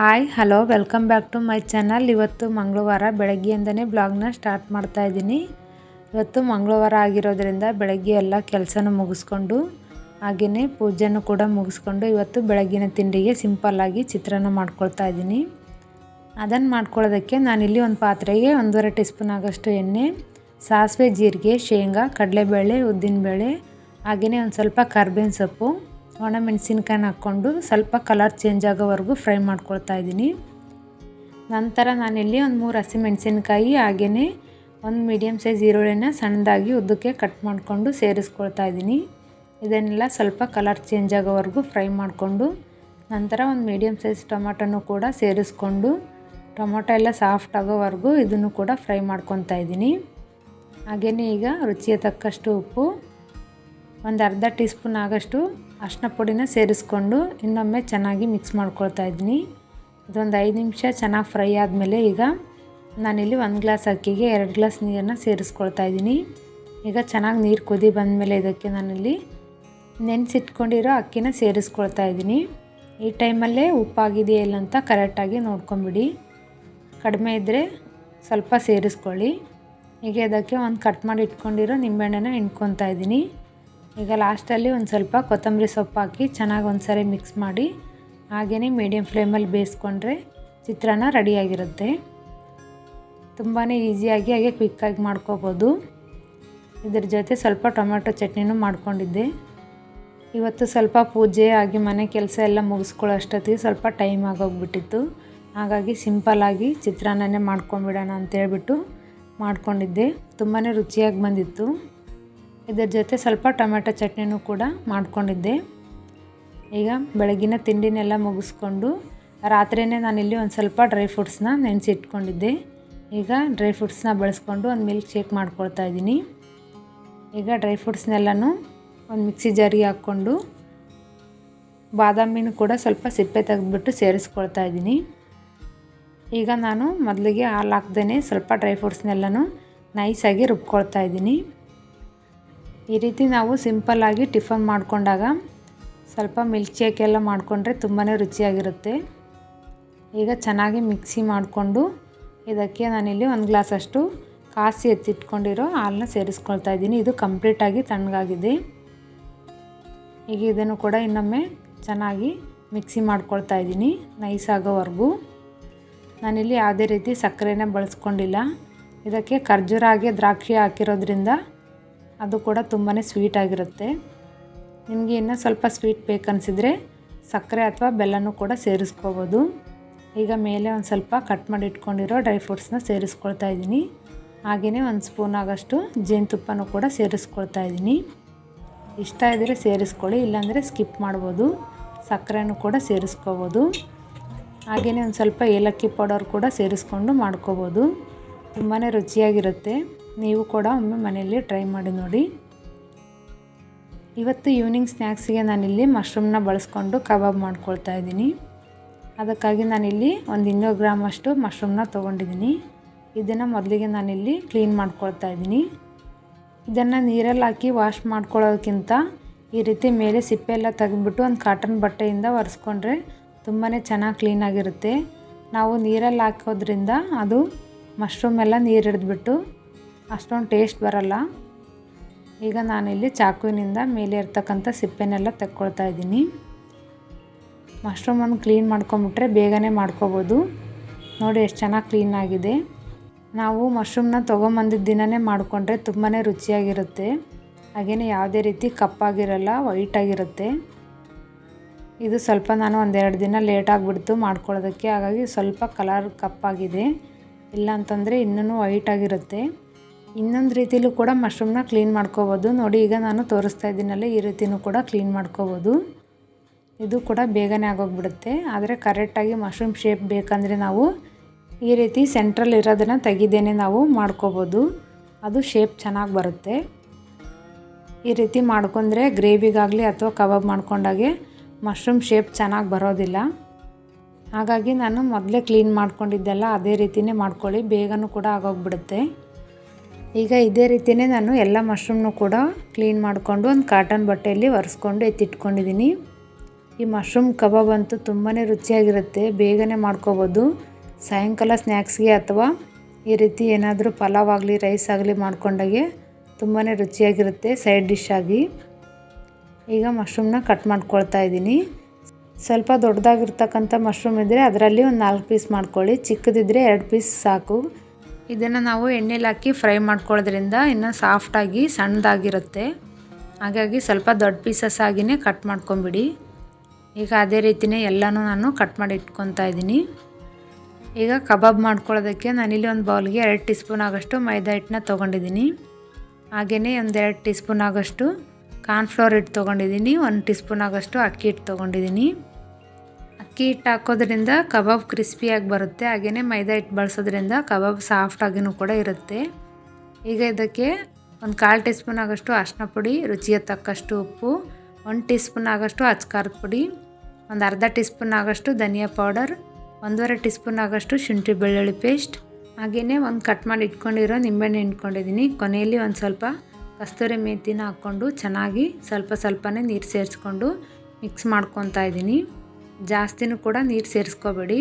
Hi, hello, welcome back to my channel. ಇವತ್ತು ಮಂಗಳವಾರ ಬೆಳಗ್ಗೆಯಿಂದನೇ ಬ್ಲಾಗ್ನ start ಮಾಡ್ತಾ ಇದ್ದೀನಿ. ಇವತ್ತು ಮಂಗಳವಾರ ಆಗಿರೋದ್ರಿಂದ ಬೆಳಗ್ಗೆ ಎಲ್ಲ ಕೆಲಸನೂ ಮುಗಿಸ್ಕೊಂಡು ಹಾಗೆಯೇ ಪೂಜೆನೂ ಕೂಡ ಮುಗಿಸ್ಕೊಂಡು ಇವತ್ತು ಬೆಳಗ್ಗಿನ ತಿಂಡಿಗೆ ಸಿಂಪಲ್ಲಾಗಿ ಚಿತ್ರಾನ್ನ ಮಾಡ್ಕೊಳ್ತಾ ಇದ್ದೀನಿ. ಅದನ್ನು ಮಾಡ್ಕೊಳ್ಳೋದಕ್ಕೆ ನಾನಿಲ್ಲಿ ಒಂದು ಪಾತ್ರೆಗೆ ಒಂದೂವರೆ ಟೀ ಸ್ಪೂನ್ ಆಗೋಷ್ಟು ಎಣ್ಣೆ, ಸಾಸಿವೆ, ಜೀರಿಗೆ, ಶೇಂಗಾ, ಕಡಲೆಬೇಳೆ, ಉದ್ದಿನಬೇಳೆ ಹಾಗೆಯೇ ಒಂದು ಸ್ವಲ್ಪ ಕರ್ಬೇವಿನ ಸೊಪ್ಪು ಒಣಮೆಣಸಿನ್ಕಾಯಿನ ಹಾಕ್ಕೊಂಡು ಸ್ವಲ್ಪ ಕಲರ್ ಚೇಂಜ್ ಆಗೋವರೆಗೂ ಫ್ರೈ ಮಾಡ್ಕೊಳ್ತಾ ಇದ್ದೀನಿ. ನಂತರ ನಾನಿಲ್ಲಿ ಒಂದು ಮೂರು ಹಸಿಮೆಣಸಿನ್ಕಾಯಿ ಹಾಗೆಯೇ ಒಂದು ಮೀಡಿಯಮ್ ಸೈಜ್ ಈರುಳ್ಳಿನ ಸಣ್ಣದಾಗಿ ಉದ್ದಕ್ಕೆ ಕಟ್ ಮಾಡಿಕೊಂಡು ಸೇರಿಸ್ಕೊಳ್ತಾ ಇದ್ದೀನಿ. ಇದನ್ನೆಲ್ಲ ಸ್ವಲ್ಪ ಕಲರ್ ಚೇಂಜ್ ಆಗೋವರೆಗೂ ಫ್ರೈ ಮಾಡಿಕೊಂಡು ನಂತರ ಒಂದು ಮೀಡಿಯಮ್ ಸೈಜ್ ಟೊಮೊಟೊನೂ ಕೂಡ ಸೇರಿಸ್ಕೊಂಡು ಟೊಮೊಟೊ ಎಲ್ಲ ಸಾಫ್ಟ್ ಆಗೋವರೆಗೂ ಇದನ್ನು ಕೂಡ ಫ್ರೈ ಮಾಡ್ಕೊತಾ ಇದ್ದೀನಿ. ಹಾಗೆಯೇ ಈಗ ರುಚಿಯ ತಕ್ಕಷ್ಟು ಉಪ್ಪು, ಒಂದು ಅರ್ಧ ಟೀ ಸ್ಪೂನ್ ಆಗೋಷ್ಟು ಅರ್ಶಿನ ಪುಡಿನ ಸೇರಿಸ್ಕೊಂಡು ಇನ್ನೊಮ್ಮೆ ಚೆನ್ನಾಗಿ ಮಿಕ್ಸ್ ಮಾಡ್ಕೊಳ್ತಾ ಇದ್ದೀನಿ. ಇದೊಂದು ಐದು ನಿಮಿಷ ಚೆನ್ನಾಗಿ ಫ್ರೈ ಆದಮೇಲೆ ಈಗ ನಾನಿಲ್ಲಿ ಒಂದು ಗ್ಲಾಸ್ ಅಕ್ಕಿಗೆ ಎರಡು ಗ್ಲಾಸ್ ನೀರನ್ನು ಸೇರಿಸ್ಕೊಳ್ತಾ ಇದ್ದೀನಿ. ಈಗ ಚೆನ್ನಾಗಿ ನೀರು ಕುದಿ ಬಂದಮೇಲೆ ಇದಕ್ಕೆ ನಾನಿಲ್ಲಿ ನೆನೆಸಿಟ್ಕೊಂಡಿರೋ ಅಕ್ಕಿನ ಸೇರಿಸ್ಕೊಳ್ತಾ ಇದ್ದೀನಿ. ಈ ಟೈಮಲ್ಲೇ ಉಪ್ಪಾಗಿದೆಯಾ ಇಲ್ಲ ಅಂತ ಕರೆಕ್ಟಾಗಿ ನೋಡ್ಕೊಂಬಿಡಿ. ಕಡಿಮೆ ಇದ್ದರೆ ಸ್ವಲ್ಪ ಸೇರಿಸ್ಕೊಳ್ಳಿ. ಈಗ ಇದಕ್ಕೆ ಒಂದು ಕಟ್ ಮಾಡಿ ಇಟ್ಕೊಂಡಿರೋ ನಿಂಬೆಹಣ್ಣನ ಇದ್ದೀನಿ. ಈಗ ಲಾಸ್ಟಲ್ಲಿ ಒಂದು ಸ್ವಲ್ಪ ಕೊತ್ತಂಬರಿ ಸೊಪ್ಪು ಹಾಕಿ ಚೆನ್ನಾಗಿ ಒಂದು ಸರಿ ಮಿಕ್ಸ್ ಮಾಡಿ ಹಾಗೆಯೇ ಮೀಡಿಯಮ್ ಫ್ಲೇಮಲ್ಲಿ ಬೇಯಿಸ್ಕೊಂಡ್ರೆ ಚಿತ್ರಾನ್ನ ರೆಡಿಯಾಗಿರುತ್ತೆ. ತುಂಬಾ ಈಸಿಯಾಗಿ ಹಾಗೆ ಕ್ವಿಕ್ಕಾಗಿ ಮಾಡ್ಕೋಬೋದು. ಇದ್ರ ಜೊತೆ ಸ್ವಲ್ಪ ಟೊಮೆಟೊ ಚಟ್ನಿನೂ ಮಾಡ್ಕೊಂಡಿದ್ದೆ. ಇವತ್ತು ಸ್ವಲ್ಪ ಪೂಜೆ ಹಾಗೆ ಮನೆ ಕೆಲಸ ಎಲ್ಲ ಮುಗಿಸ್ಕೊಳ್ಳೋ ಅಷ್ಟೊತ್ತಿಗೆ ಸ್ವಲ್ಪ ಟೈಮ್ ಆಗೋಗ್ಬಿಟ್ಟಿತ್ತು. ಹಾಗಾಗಿ ಸಿಂಪಲ್ಲಾಗಿ ಚಿತ್ರಾನ್ನನೇ ಮಾಡ್ಕೊಂಬಿಡೋಣ ಅಂತೇಳ್ಬಿಟ್ಟು ಮಾಡ್ಕೊಂಡಿದ್ದೆ. ತುಂಬಾ ರುಚಿಯಾಗಿ ಬಂದಿತ್ತು. ಇದರ ಜೊತೆ ಸ್ವಲ್ಪ ಟೊಮೆಟೊ ಚಟ್ನಿನೂ ಕೂಡ ಮಾಡ್ಕೊಂಡಿದ್ದೆ. ಈಗ ಬೆಳಗಿನ ತಿಂಡಿನೆಲ್ಲ ಮುಗಿಸ್ಕೊಂಡು ರಾತ್ರಿಯೇ ನಾನಿಲ್ಲಿ ಒಂದು ಸ್ವಲ್ಪ ಡ್ರೈ ಫ್ರೂಟ್ಸ್ನ ನೆನೆಸಿಟ್ಕೊಂಡಿದ್ದೆ. ಈಗ ಡ್ರೈ ಫ್ರೂಟ್ಸ್ನ ಬಳಸ್ಕೊಂಡು ಒಂದು ಮಿಲ್ಕ್ ಶೇಕ್ ಮಾಡ್ಕೊಳ್ತಾ ಇದ್ದೀನಿ. ಈಗ ಡ್ರೈ ಫ್ರೂಟ್ಸ್ನೆಲ್ಲನೂ ಒಂದು ಮಿಕ್ಸಿ ಜಾರಿಗೆ ಹಾಕ್ಕೊಂಡು ಬಾದಾಮಿನೂ ಕೂಡ ಸ್ವಲ್ಪ ಸಿಪ್ಪೆ ತೆಗೆದುಬಿಟ್ಟು ಸೇರಿಸ್ಕೊಳ್ತಾ ಇದ್ದೀನಿ. ಈಗ ನಾನು ಮೊದಲಿಗೆ ಹಾಲು ಹಾಕ್ದೇ ಸ್ವಲ್ಪ ಡ್ರೈ ಫ್ರೂಟ್ಸ್ನೆಲ್ಲನೂ ನೈಸಾಗಿ ರುಬ್ಕೊಳ್ತಾ ಇದ್ದೀನಿ. ಈ ರೀತಿ ನಾವು ಸಿಂಪಲ್ಲಾಗಿ ಟಿಫನ್ ಮಾಡಿಕೊಂಡಾಗ ಸ್ವಲ್ಪ ಮಿಲ್ಕ್ ಶೇಕ್ ಎಲ್ಲ ಮಾಡಿಕೊಂಡ್ರೆ ತುಂಬಾ ರುಚಿಯಾಗಿರುತ್ತೆ. ಈಗ ಚೆನ್ನಾಗಿ ಮಿಕ್ಸಿ ಮಾಡಿಕೊಂಡು ಇದಕ್ಕೆ ನಾನಿಲ್ಲಿ ಒಂದು ಗ್ಲಾಸಷ್ಟು ಕಾಸಿ ಎತ್ತಿಟ್ಕೊಂಡಿರೋ ಹಾಲನ್ನ ಸೇರಿಸ್ಕೊಳ್ತಾ ಇದ್ದೀನಿ. ಇದು ಕಂಪ್ಲೀಟಾಗಿ ತಣ್ಣಗಾಗಿದೆ. ಈಗ ಇದನ್ನು ಕೂಡ ಇನ್ನೊಮ್ಮೆ ಚೆನ್ನಾಗಿ ಮಿಕ್ಸಿ ಮಾಡ್ಕೊಳ್ತಾ ಇದ್ದೀನಿ ನೈಸ್ ಆಗೋವರೆಗೂ. ನಾನಿಲ್ಲಿ ಯಾವುದೇ ರೀತಿ ಸಕ್ಕರೆನ ಬಳಸ್ಕೊಂಡಿಲ್ಲ. ಇದಕ್ಕೆ ಖರ್ಜೂರ ಹಾಗೆ ದ್ರಾಕ್ಷಿ ಹಾಕಿರೋದ್ರಿಂದ ಅದು ಕೂಡ ತುಂಬಾ ಸ್ವೀಟಾಗಿರುತ್ತೆ ನಿಮಗೆ ಇನ್ನೂ ಸ್ವಲ್ಪ ಸ್ವೀಟ್ ಬೇಕನ್ನಿಸಿದರೆ ಸಕ್ಕರೆ ಅಥವಾ ಬೆಲ್ಲನೂ ಕೂಡ ಸೇರಿಸ್ಕೋಬೋದು. ಈಗ ಮೇಲೆ ಒಂದು ಸ್ವಲ್ಪ ಕಟ್ ಮಾಡಿ ಇಟ್ಕೊಂಡಿರೋ ಡ್ರೈ ಫ್ರೂಟ್ಸ್ನ ಸೇರಿಸ್ಕೊಳ್ತಾ ಇದ್ದೀನಿ. ಹಾಗೆಯೇ ಒಂದು ಸ್ಪೂನ್ ಆಗೋಷ್ಟು ಜೇನುತುಪ್ಪನೂ ಕೂಡ ಸೇರಿಸ್ಕೊಳ್ತಾ ಇದ್ದೀನಿ. ಇಷ್ಟ ಇದ್ದರೆ ಸೇರಿಸ್ಕೊಳ್ಳಿ, ಇಲ್ಲಾಂದರೆ ಸ್ಕಿಪ್ ಮಾಡ್ಬೋದು. ಸಕ್ಕರೆನೂ ಕೂಡ ಸೇರಿಸ್ಕೋಬೋದು. ಹಾಗೆಯೇ ಒಂದು ಸ್ವಲ್ಪ ಏಲಕ್ಕಿ ಪೌಡರ್ ಕೂಡ ಸೇರಿಸ್ಕೊಂಡು ಮಾಡ್ಕೋಬೋದು. ತುಂಬಾ ರುಚಿಯಾಗಿರುತ್ತೆ. ನೀವು ಕೂಡ ಒಮ್ಮೆ ಮನೆಯಲ್ಲಿ ಟ್ರೈ ಮಾಡಿ ನೋಡಿ. ಇವತ್ತು ಈವ್ನಿಂಗ್ ಸ್ನ್ಯಾಕ್ಸಿಗೆ ನಾನಿಲ್ಲಿ ಮಶ್ರೂಮ್ನ ಬಳಸ್ಕೊಂಡು ಕಬಾಬ್ ಮಾಡ್ಕೊಳ್ತಾ ಇದ್ದೀನಿ. ಅದಕ್ಕಾಗಿ ನಾನಿಲ್ಲಿ ಒಂದು ಇನ್ನೂರು ಗ್ರಾಮ್ ಅಷ್ಟು ಮಶ್ರೂಮ್ನ ತೊಗೊಂಡಿದ್ದೀನಿ. ಇದನ್ನು ಮೊದಲಿಗೆ ನಾನಿಲ್ಲಿ ಕ್ಲೀನ್ ಮಾಡ್ಕೊಳ್ತಾ ಇದ್ದೀನಿ. ಇದನ್ನು ನೀರಲ್ಲಿ ಹಾಕಿ ವಾಶ್ ಮಾಡ್ಕೊಳ್ಳೋದಕ್ಕಿಂತ ಈ ರೀತಿ ಮೇಲೆ ಸಿಪ್ಪೆ ಎಲ್ಲ ತೆಗೆದ್ಬಿಟ್ಟು ಒಂದು ಕಾಟನ್ ಬಟ್ಟೆಯಿಂದ ಒರೆಸ್ಕೊಂಡ್ರೆ ತುಂಬಾ ಚೆನ್ನಾಗಿ ಕ್ಲೀನಾಗಿರುತ್ತೆ ನಾವು ನೀರಲ್ಲಿ ಹಾಕೋದ್ರಿಂದ ಅದು ಮಶ್ರೂಮ್ ಎಲ್ಲ ನೀರು ಹಿಡಿದ್ಬಿಟ್ಟು ಅಷ್ಟೊಂದು ಟೇಸ್ಟ್ ಬರಲ್ಲ. ಈಗ ನಾನಿಲ್ಲಿ ಚಾಕುವಿನಿಂದ ಮೇಲೆ ಇರ್ತಕ್ಕಂಥ ಸಿಪ್ಪೆನೆಲ್ಲ ತೆಕ್ಕೊಳ್ತಾ ಇದ್ದೀನಿ. ಮಶ್ರೂಮನ್ನು ಕ್ಲೀನ್ ಮಾಡ್ಕೊಂಬಿಟ್ರೆ ಬೇಗನೆ ಮಾಡ್ಕೋಬೋದು. ನೋಡಿ ಎಷ್ಟು ಚೆನ್ನಾಗಿ ಕ್ಲೀನ್ ಆಗಿದೆ. ನಾವು ಮಶ್ರೂಮ್ನ ತೊಗೊಂಬಂದಿದ್ದ ದಿನವೇ ಮಾಡಿಕೊಂಡ್ರೆ ತುಂಬಾ ರುಚಿಯಾಗಿರುತ್ತೆ. ಹಾಗೆಯೇ ಯಾವುದೇ ರೀತಿ ಕಪ್ಪಾಗಿರಲ್ಲ, ವೈಟಾಗಿರುತ್ತೆ. ಇದು ಸ್ವಲ್ಪ ನಾನು ಒಂದೆರಡು ದಿನ ಲೇಟ್ ಆಗಿಬಿಡ್ತು ಮಾಡ್ಕೊಳ್ಳೋದಕ್ಕೆ. ಹಾಗಾಗಿ ಸ್ವಲ್ಪ ಕಲರ್ ಕಪ್ಪಾಗಿದೆ. ಇಲ್ಲ ಅಂತಂದರೆ ಇನ್ನೂ ವೈಟಾಗಿರುತ್ತೆ. ಇನ್ನೊಂದು ರೀತಿಲೂ ಕೂಡ ಮಶ್ರೂಮ್ನ ಕ್ಲೀನ್ ಮಾಡ್ಕೋಬೋದು. ನೋಡಿ, ಈಗ ನಾನು ತೋರಿಸ್ತಾ ಇದ್ದೀನಲ್ಲ ಈ ರೀತಿಯೂ ಕೂಡ ಕ್ಲೀನ್ ಮಾಡ್ಕೋಬೋದು. ಇದು ಕೂಡ ಬೇಗನೆ ಆಗೋಗ್ಬಿಡುತ್ತೆ. ಆದರೆ ಕರೆಕ್ಟಾಗಿ ಮಶ್ರೂಮ್ ಶೇಪ್ ಬೇಕಂದರೆ ನಾವು ಈ ರೀತಿ ಸೆಂಟ್ರಲ್ ಇರೋದನ್ನು ತೆಗಿದೇನೆ ನಾವು ಮಾಡ್ಕೋಬೋದು. ಅದು ಶೇಪ್ ಚೆನ್ನಾಗಿ ಬರುತ್ತೆ. ಈ ರೀತಿ ಮಾಡ್ಕೊಂಡ್ರೆ ಗ್ರೇವಿಗಾಗಲಿ ಅಥವಾ ಕಬಾಬ್ ಮಾಡ್ಕೊಂಡಾಗೆ ಮಶ್ರೂಮ್ ಶೇಪ್ ಚೆನ್ನಾಗಿ ಬರೋದಿಲ್ಲ. ಹಾಗಾಗಿ ನಾನು ಮೊದಲೇ ಕ್ಲೀನ್ ಮಾಡ್ಕೊಂಡಿದ್ದೆಲ್ಲ ಅದೇ ರೀತಿಯೇ ಮಾಡ್ಕೊಳ್ಳಿ. ಬೇಗನೂ ಕೂಡ ಆಗೋಗ್ಬಿಡುತ್ತೆ. ಈಗ ಇದೇ ರೀತಿಯೇ ನಾನು ಎಲ್ಲ ಮಶ್ರೂಮ್ನು ಕೂಡ ಕ್ಲೀನ್ ಮಾಡಿಕೊಂಡು ಒಂದು ಕಾಟನ್ ಬಟ್ಟೆಯಲ್ಲಿ ಒರೆಸ್ಕೊಂಡು ಎತ್ತಿಟ್ಕೊಂಡಿದ್ದೀನಿ. ಈ ಮಶ್ರೂಮ್ ಕಬಾಬ್ ಅಂತೂ ತುಂಬಾ ರುಚಿಯಾಗಿರುತ್ತೆ, ಬೇಗನೆ ಮಾಡ್ಕೋಬೋದು. ಸಾಯಂಕಾಲ ಸ್ನ್ಯಾಕ್ಸ್ಗೆ ಅಥವಾ ಈ ರೀತಿ ಏನಾದರೂ ಪಲಾವ್ ಆಗಲಿ ರೈಸ್ ಆಗಲಿ ಮಾಡ್ಕೊಂಡಾಗೆ ತುಂಬಾ ರುಚಿಯಾಗಿರುತ್ತೆ ಸೈಡ್ ಡಿಶ್ ಆಗಿ. ಈಗ ಮಶ್ರೂಮ್ನ ಕಟ್ ಮಾಡ್ಕೊಳ್ತಾ ಇದ್ದೀನಿ. ಸ್ವಲ್ಪ ದೊಡ್ಡದಾಗಿರ್ತಕ್ಕಂಥ ಮಶ್ರೂಮ್ ಇದ್ದರೆ ಅದರಲ್ಲಿ ಒಂದು ನಾಲ್ಕು ಪೀಸ್ ಮಾಡ್ಕೊಳ್ಳಿ ಚಿಕ್ಕದಿದ್ದರೆ ಎರಡು ಪೀಸ್ ಸಾಕು. ಇದನ್ನು ನಾವು ಎಣ್ಣೆಲಿ ಹಾಕಿ ಫ್ರೈ ಮಾಡ್ಕೊಳ್ಳೋದ್ರಿಂದ ಇನ್ನು ಸಾಫ್ಟಾಗಿ ಸಣ್ಣದಾಗಿರುತ್ತೆ. ಹಾಗಾಗಿ ಸ್ವಲ್ಪ ದೊಡ್ಡ ಪೀಸಸ್ ಆಗಿನೇ ಕಟ್ ಮಾಡ್ಕೊಂಬಿಡಿ. ಈಗ ಅದೇ ರೀತಿಯೇ ಎಲ್ಲನೂ ನಾನು ಕಟ್ ಮಾಡಿ ಇಟ್ಕೊತಾ ಇದ್ದೀನಿ. ಈಗ ಕಬಾಬ್ ಮಾಡ್ಕೊಳ್ಳೋದಕ್ಕೆ ನಾನಿಲ್ಲಿ ಒಂದು ಬೌಲ್ಗೆ ಎರಡು ಟೀ ಸ್ಪೂನ್ ಆಗೋಷ್ಟು ಮೈದಾ ಹಿಟ್ಟನ್ನ ತೊಗೊಂಡಿದ್ದೀನಿ. ಹಾಗೆಯೇ ಎರಡು ಟೀ ಸ್ಪೂನ್ ಆಗೋಷ್ಟು ಕಾರ್ನ್ಫ್ಲೋರ್ ಹಿಟ್ಟು ತೊಗೊಂಡಿದ್ದೀನಿ, ಒಂದು ಟೀ ಸ್ಪೂನ್ ಆಗೋಷ್ಟು ಅಕ್ಕಿ ಹಿಟ್ಟು ತೊಗೊಂಡಿದ್ದೀನಿ. ಅಕ್ಕಿ ಹಿಟ್ಟು ಹಾಕೋದ್ರಿಂದ ಕಬಾಬ್ ಕ್ರಿಸ್ಪಿಯಾಗಿ ಬರುತ್ತೆ. ಹಾಗೆಯೇ ಮೈದಾ ಹಿಟ್ಟು ಬಳಸೋದ್ರಿಂದ ಕಬಾಬ್ ಸಾಫ್ಟಾಗಿನೂ ಕೂಡ ಇರುತ್ತೆ. ಈಗ ಇದಕ್ಕೆ ಒಂದು ಕಾಲು ಟೀ ಸ್ಪೂನ್ ಆಗೋಷ್ಟು ಅರಿಶಿನ ಪುಡಿ, ರುಚಿಗೆ ತಕ್ಕಷ್ಟು ಉಪ್ಪು, ಒಂದು ಟೀ ಸ್ಪೂನ್ ಆಗೋಷ್ಟು ಅಚ್ಕಾರದ ಪುಡಿ, ಒಂದು ಅರ್ಧ ಟೀ ಸ್ಪೂನ್ ಆಗೋಷ್ಟು ಧನಿಯಾ ಪೌಡರ್, ಒಂದೂವರೆ ಟೀ ಸ್ಪೂನ್ ಆಗೋಷ್ಟು ಶುಂಠಿ ಬೆಳ್ಳುಳ್ಳಿ ಪೇಸ್ಟ್. ಹಾಗೆಯೇ ಒಂದು ಕಟ್ ಮಾಡಿ ಇಟ್ಕೊಂಡಿರೋ ನಿಂಬೆಹಣ್ಣು ಇಟ್ಕೊಂಡಿದ್ದೀನಿ ಕೊನೆಯಲ್ಲಿ ಒಂದು ಸ್ವಲ್ಪ ಕಸ್ತೂರಿ ಮೇಥಿನ ಹಾಕ್ಕೊಂಡು ಚೆನ್ನಾಗಿ ಸ್ವಲ್ಪ ಸ್ವಲ್ಪನೇ ನೀರು ಸೇರಿಸ್ಕೊಂಡು ಮಿಕ್ಸ್ ಮಾಡ್ಕೊತಾ ಇದ್ದೀನಿ. ಜಾಸ್ತಿನೂ ಕೂಡ ನೀರು ಸೇರಿಸ್ಕೋಬೇಡಿ.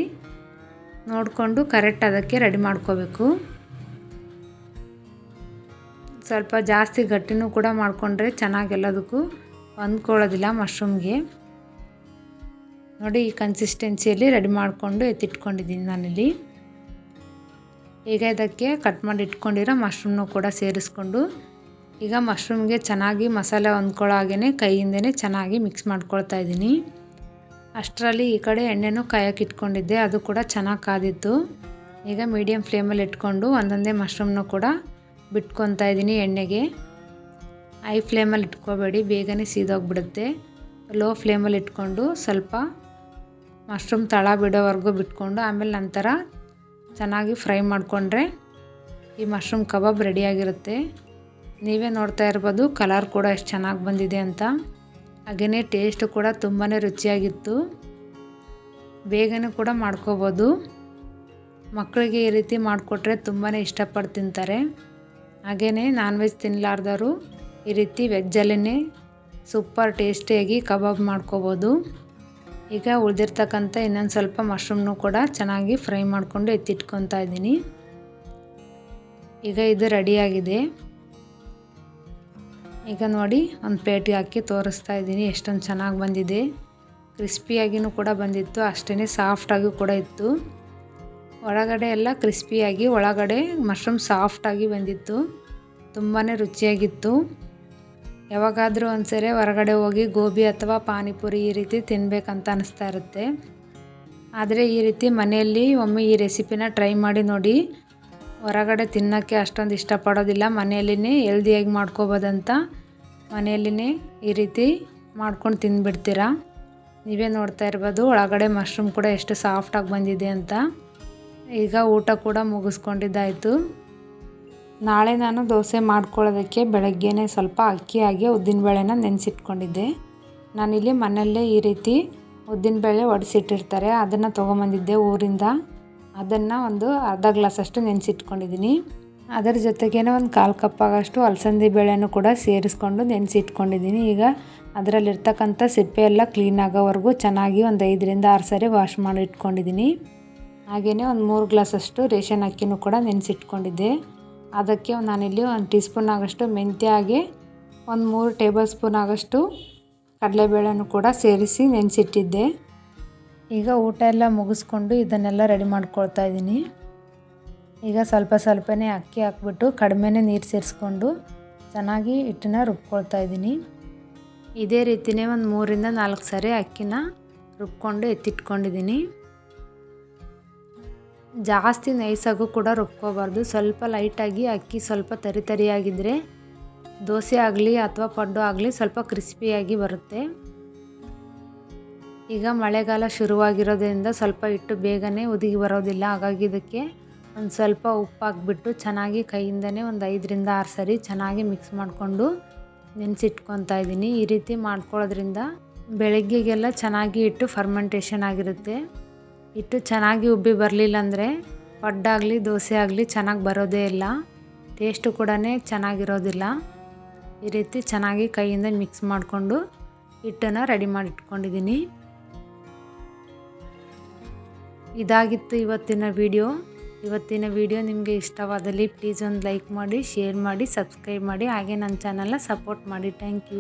ನೋಡಿಕೊಂಡು ಕರೆಕ್ಟ್ ಅದಕ್ಕೆ ರೆಡಿ ಮಾಡ್ಕೋಬೇಕು. ಸ್ವಲ್ಪ ಜಾಸ್ತಿ ಗಟ್ಟಿನೂ ಕೂಡ ಮಾಡಿಕೊಂಡ್ರೆ ಚೆನ್ನಾಗೆಲ್ಲದಕ್ಕೂ ಹೊಂದ್ಕೊಳ್ಳೋದಿಲ್ಲ ಮಶ್ರೂಮ್ಗೆ. ನೋಡಿ ಈ ಕನ್ಸಿಸ್ಟೆನ್ಸಿಯಲ್ಲಿ ರೆಡಿ ಮಾಡಿಕೊಂಡು ಎತ್ತಿಟ್ಕೊಂಡಿದ್ದೀನಿ ನಾನಿಲ್ಲಿ. ಈಗ ಇದಕ್ಕೆ ಕಟ್ ಮಾಡಿ ಇಟ್ಕೊಂಡಿರೋ ಮಶ್ರೂಮ್ನು ಕೂಡ ಸೇರಿಸ್ಕೊಂಡು ಈಗ ಮಶ್ರೂಮ್ಗೆ ಚೆನ್ನಾಗಿ ಮಸಾಲೆ ಹೊಂದ್ಕೊಳ್ಳೋ ಹಾಗೇ ಕೈಯಿಂದನೇ ಚೆನ್ನಾಗಿ ಮಿಕ್ಸ್ ಮಾಡ್ಕೊಳ್ತಾ ಇದ್ದೀನಿ. ಅಷ್ಟರಲ್ಲಿ ಈ ಕಡೆ ಎಣ್ಣೆನೂ ಕಾಯಕ್ಕೆ ಇಟ್ಕೊಂಡಿದ್ದೆ, ಅದು ಕೂಡ ಚೆನ್ನಾಗಿ ಕಾದಿತ್ತು ಈಗ ಮೀಡಿಯಮ್ ಫ್ಲೇಮಲ್ಲಿ ಇಟ್ಕೊಂಡು ಒಂದೊಂದೇ ಮಶ್ರೂಮ್ನೂ ಕೂಡ ಬಿಟ್ಕೊತಾ ಇದ್ದೀನಿ ಎಣ್ಣೆಗೆ. ಐ ಫ್ಲೇಮಲ್ಲಿ ಇಟ್ಕೋಬೇಡಿ, ಬೇಗನೆ ಸೀದೋಗ್ಬಿಡುತ್ತೆ. ಲೋ ಫ್ಲೇಮಲ್ಲಿ ಇಟ್ಕೊಂಡು ಸ್ವಲ್ಪ ಮಶ್ರೂಮ್ ತಳ ಬಿಡೋವರೆಗೂ ಬಿಟ್ಕೊಂಡು ಆಮೇಲೆ ನಂತರ ಚೆನ್ನಾಗಿ ಫ್ರೈ ಮಾಡಿಕೊಂಡ್ರೆ ಈ ಮಶ್ರೂಮ್ ಕಬಾಬ್ ರೆಡಿಯಾಗಿರುತ್ತೆ ನೀವೇ ನೋಡ್ತಾ ಇರ್ಬೋದು ಕಲರ್ ಕೂಡ ಎಷ್ಟು ಚೆನ್ನಾಗಿ ಬಂದಿದೆ ಅಂತ. ಹಾಗೆಯೇ ಟೇಸ್ಟು ಕೂಡ ತುಂಬಾ ರುಚಿಯಾಗಿತ್ತು. ಬೇಗನೆ ಕೂಡ ಮಾಡ್ಕೋಬೋದು. ಮಕ್ಕಳಿಗೆ ಈ ರೀತಿ ಮಾಡಿಕೊಟ್ರೆ ತುಂಬಾ ಇಷ್ಟಪಟ್ಟು ತಿಂತಾರೆ. ಹಾಗೆಯೇ ನಾನ್ ವೆಜ್ ತಿನ್ನಲಾರ್ದವರು ಈ ರೀತಿ ವೆಜ್ಜಲ್ಲೇ ಸೂಪರ್ ಟೇಸ್ಟಿಯಾಗಿ ಕಬಾಬ್ ಮಾಡ್ಕೋಬೋದು. ಈಗ ಉಳಿದಿರ್ತಕ್ಕಂಥ ಇನ್ನೊಂದು ಸ್ವಲ್ಪ ಮಶ್ರೂಮ್ನು ಕೂಡ ಚೆನ್ನಾಗಿ ಫ್ರೈ ಮಾಡಿಕೊಂಡು ಎತ್ತಿಟ್ಕೊತಾ ಇದ್ದೀನಿ. ಈಗ ಇದು ರೆಡಿಯಾಗಿದೆ ಈಗ ನೋಡಿ, ಒಂದು ಪ್ಲೇಟಿಗೆ ಹಾಕಿ ತೋರಿಸ್ತಾ ಇದ್ದೀನಿ. ಎಷ್ಟೊಂದು ಚೆನ್ನಾಗಿ ಬಂದಿದೆ. ಕ್ರಿಸ್ಪಿಯಾಗಿಯೂ ಕೂಡ ಬಂದಿತ್ತು. ಅಷ್ಟೇ ಸಾಫ್ಟಾಗಿ ಕೂಡ ಇತ್ತು. ಒಳಗಡೆ ಎಲ್ಲ ಕ್ರಿಸ್ಪಿಯಾಗಿ, ಒಳಗಡೆ ಮಶ್ರೂಮ್ ಸಾಫ್ಟಾಗಿ ಬಂದಿತ್ತು. ತುಂಬಾ ರುಚಿಯಾಗಿತ್ತು. ಯಾವಾಗಾದರೂ ಒಂದ್ಸರಿ ಹೊರಗಡೆ ಹೋಗಿ ಗೋಬಿ ಅಥವಾ ಪಾನಿಪುರಿ ಈ ರೀತಿ ತಿನ್ನಬೇಕಂತ ಅನಿಸ್ತಾ ಇರುತ್ತೆ. ಆದರೆ ಈ ರೀತಿ ಮನೆಯಲ್ಲಿ ಒಮ್ಮೆ ಈ ರೆಸಿಪಿನ ಟ್ರೈ ಮಾಡಿ ನೋಡಿ. ಹೊರಗಡೆ ತಿನ್ನೋಕ್ಕೆ ಅಷ್ಟೊಂದು ಇಷ್ಟಪಡೋದಿಲ್ಲ. ಮನೆಯಲ್ಲಿನೇ ಹೆಲ್ದಿಯಾಗಿ ಮಾಡ್ಕೋಬೋದಂತ ಮನೆಯಲ್ಲಿನೇ ಈ ರೀತಿ ಮಾಡ್ಕೊಂಡು ತಿಂದುಬಿಡ್ತೀರಾ? ನೀವೇ ನೋಡ್ತಾ ಇರ್ಬೋದು, ಒಳಗಡೆ ಮಶ್ರೂಮ್ ಕೂಡ ಎಷ್ಟು ಸಾಫ್ಟಾಗಿ ಬಂದಿದೆ ಅಂತ. ಈಗ ಊಟ ಕೂಡ ಮುಗಿಸ್ಕೊಂಡಿದ್ದಾಯಿತು. ನಾಳೆ ನಾನು ದೋಸೆ ಮಾಡ್ಕೊಳ್ಳೋದಕ್ಕೆ ಬೆಳಗ್ಗೆನೇ ಸ್ವಲ್ಪ ಅಕ್ಕಿ ಹಾಗೆ ಉದ್ದಿನಬೇಳೆನ ನೆನೆಸಿಟ್ಕೊಂಡಿದ್ದೆ. ನಾನಿಲ್ಲಿ ಮನೆಯಲ್ಲೇ ಈ ರೀತಿ ಉದ್ದಿನಬೇಳೆ ಒಡಿಸಿಟ್ಟಿರ್ತಾರೆ, ಅದನ್ನು ತೊಗೊಂಬಂದಿದ್ದೆ ಊರಿಂದ. ಅದನ್ನು ಒಂದು ಅರ್ಧ ಗ್ಲಾಸಷ್ಟು ನೆನೆಸಿಟ್ಕೊಂಡಿದ್ದೀನಿ. ಅದರ ಜೊತೆಗೇನೆ ಒಂದು ಕಾಲು ಕಪ್ಪಾಗಷ್ಟು ಅಲಸಂದಿ ಬೇಳೆನೂ ಕೂಡ ಸೇರಿಸ್ಕೊಂಡು ನೆನೆಸಿಟ್ಕೊಂಡಿದ್ದೀನಿ. ಈಗ ಅದರಲ್ಲಿರ್ತಕ್ಕಂಥ ಸಿಪ್ಪೆ ಎಲ್ಲ ಕ್ಲೀನ್ ಆಗೋವರೆಗೂ ಚೆನ್ನಾಗಿ ಒಂದು ಐದರಿಂದ ಆರು ಸಾರಿ ವಾಶ್ ಮಾಡಿ ಇಟ್ಕೊಂಡಿದ್ದೀನಿ. ಹಾಗೆಯೇ ಒಂದು ಮೂರು ಗ್ಲಾಸಷ್ಟು ರೇಷನ್ ಅಕ್ಕಿನೂ ಕೂಡ ನೆನೆಸಿಟ್ಕೊಂಡಿದ್ದೆ. ಅದಕ್ಕೆ ನಾನಿಲ್ಲಿ ಒಂದು ಟೀ ಸ್ಪೂನ್ ಆಗೋಷ್ಟು ಮೆಂತ್ಯ ಹಾಗೆ ಒಂದು ಮೂರು ಟೇಬಲ್ ಸ್ಪೂನ್ ಆಗೋಷ್ಟು ಕಡಲೆಬೇಳೆನೂ ಕೂಡ ಸೇರಿಸಿ ನೆನೆಸಿಟ್ಟಿದ್ದೆ. ಈಗ ಊಟ ಎಲ್ಲ ಮುಗಿಸ್ಕೊಂಡು ಇದನ್ನೆಲ್ಲ ರೆಡಿ ಮಾಡ್ಕೊಳ್ತಾ ಇದ್ದೀನಿ. ಈಗ ಸ್ವಲ್ಪ ಸ್ವಲ್ಪನೇ ಅಕ್ಕಿ ಹಾಕ್ಬಿಟ್ಟು ಕಡಿಮೆನೇ ನೀರು ಸೇರಿಸ್ಕೊಂಡು ಚೆನ್ನಾಗಿ ಹಿಟ್ಟನ್ನ ರುಬ್ಕೊಳ್ತಾ ಇದ್ದೀನಿ. ಇದೇ ರೀತಿಯೇ ಒಂದು ಮೂರಿಂದ ನಾಲ್ಕು ಸಾರಿ ಅಕ್ಕಿನ ರುಬ್ಕೊಂಡು ಎತ್ತಿಟ್ಕೊಂಡಿದ್ದೀನಿ. ಜಾಸ್ತಿ ನೈಸಾಗೂ ಕೂಡ ರುಬ್ಕೋಬಾರ್ದು. ಸ್ವಲ್ಪ ಲೈಟಾಗಿ ಅಕ್ಕಿ ಸ್ವಲ್ಪ ತರಿ ತರಿಯಾಗಿದ್ದರೆ ದೋಸೆ ಆಗಲಿ ಅಥವಾ ಪಡ್ಡು ಆಗಲಿ ಸ್ವಲ್ಪ ಕ್ರಿಸ್ಪಿಯಾಗಿ ಬರುತ್ತೆ. ಈಗ ಮಳೆಗಾಲ ಶುರುವಾಗಿರೋದ್ರಿಂದ ಸ್ವಲ್ಪ ಹಿಟ್ಟು ಬೇಗನೆ ಉದುಗಿ ಬರೋದಿಲ್ಲ. ಹಾಗಾಗಿ ಇದಕ್ಕೆ ಒಂದು ಸ್ವಲ್ಪ ಉಪ್ಪು ಹಾಕ್ಬಿಟ್ಟು ಚೆನ್ನಾಗಿ ಕೈಯಿಂದನೇ ಒಂದು ಐದರಿಂದ ಆರು ಸರಿ ಚೆನ್ನಾಗಿ ಮಿಕ್ಸ್ ಮಾಡಿಕೊಂಡು ನೆನೆಸಿಟ್ಕೊತಾ ಇದ್ದೀನಿ. ಈ ರೀತಿ ಮಾಡ್ಕೊಳ್ಳೋದ್ರಿಂದ ಬೆಳಗ್ಗೆಗೆಲ್ಲ ಚೆನ್ನಾಗಿ ಇಟ್ಟು ಫರ್ಮೆಂಟೇಷನ್ ಆಗಿರುತ್ತೆ. ಹಿಟ್ಟು ಚೆನ್ನಾಗಿ ಉಬ್ಬಿ ಬರಲಿಲ್ಲ ಅಂದರೆ ಪಡ್ಡಾಗಲಿ ದೋಸೆ ಆಗಲಿ ಚೆನ್ನಾಗಿ ಬರೋದೇ ಇಲ್ಲ. ಟೇಸ್ಟು ಕೂಡ ಚೆನ್ನಾಗಿರೋದಿಲ್ಲ. ಈ ರೀತಿ ಚೆನ್ನಾಗಿ ಕೈಯಿಂದ ಮಿಕ್ಸ್ ಮಾಡಿಕೊಂಡು ಹಿಟ್ಟನ್ನು ರೆಡಿ ಮಾಡಿ ಇಟ್ಕೊಂಡಿದ್ದೀನಿ ಇದಾಗಿತ್ತು ಇವತ್ತಿನ ವಿಡಿಯೋ ಇವತ್ತಿನ ವಿಡಿಯೋ ನಿಮಗೆ ಇಷ್ಟವಾದಲ್ಲಿ ಪ್ಲೀಸ್ ಒಂದು ಲೈಕ್ ಮಾಡಿ ಶೇರ್ ಮಾಡಿ ಸಬ್ಸ್ಕ್ರೈಬ್ ಮಾಡಿ, ಹಾಗೆ ನನ್ನ ಚಾನಲ್ನ ಸಪೋರ್ಟ್ ಮಾಡಿ. Thank you